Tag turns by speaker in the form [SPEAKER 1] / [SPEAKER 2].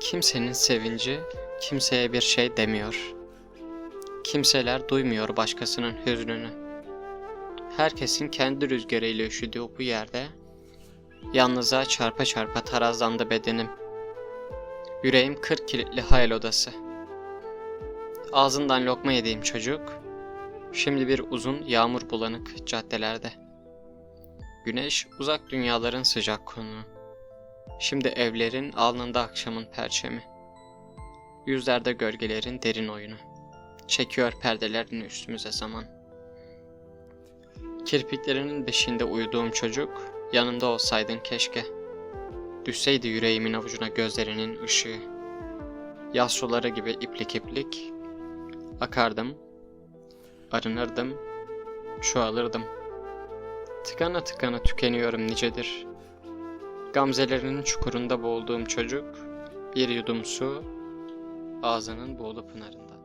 [SPEAKER 1] Kimsenin sevinci kimseye bir şey demiyor. Kimseler duymuyor başkasının hüznünü. Herkesin kendi rüzgarıyla üşüdüğü bu yerde yalnızlığa çarpa çarpa tarazlandı bedenim. Yüreğim kırk kilitli hayal odası. Ağzından lokma yediğim çocuk, şimdi bir uzun yağmur bulanık caddelerde. Güneş uzak dünyaların sıcak konuğu. Şimdi evlerin alnında akşamın perçemi. Yüzlerde gölgelerin derin oyunu. Çekiyor perdelerini üstümüze zaman. Kirpiklerinin beşiğinde uyuduğum çocuk, yanımda olsaydın keşke. Düşseydi yüreğimin avucuna gözlerinin ışığı. Yaz suları gibi iplik iplik. Akardım, arınırdım, çoğalırdım. Tıkana tıkana tükeniyorum nicedir. Gamzelerinin çukurunda boğulduğum çocuk, bir yudum su, ağzının boğulu pınarında.